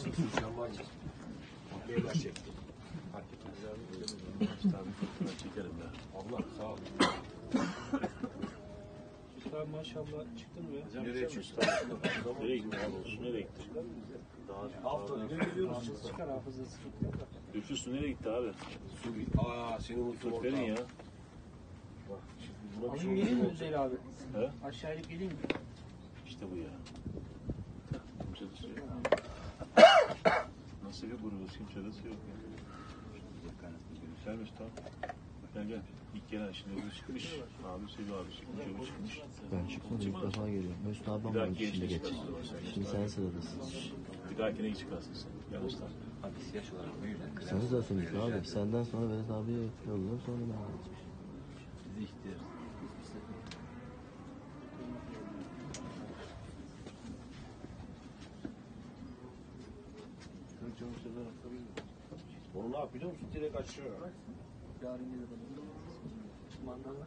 Başlık sen var mısın? Beyler çekti. Fark etmez. Tabii fotoğraf çekerim ya. Allah sağ ol. Usta maşallah çıktın be. Nereye çıktı? Nereye gitti abi olsun? Nereye gitti? Hafta günü gidiyoruz. Çıkar hafıza sıkıntı yok. Su nereye gitti abi? Su git. Aa seni unuttum Tut verin ya. Bir Alayım geleyim mi. Üzeyir abi? He? Aşağı inip geleyim mi? İşte bu ya. Kimse de su yok. Grubuz? Kimse de su yok Mesut abi. Gel gel. İlk gelen şimdi öbürü çıkmış. Abi Sevi abi çıkmış. Çıkmış. Ben çıkmadım ilk defa geliyorum. Mesut abim Bir var dahaki şimdi geç. çıkarsın. Şimdi sen sıradasın. Bir dahakine çıkarsın sen. Gel Mesut abi. Hadi yaş olarak büyüdün. Sen zaten ilk abi. Senden sonra Vedat abiye yolluyorum sonra ben geçeceğim. Bizi ihtiyar. Onu ne yap biliyor musun? Direkt aşağı. Yarın gelir. Mandala.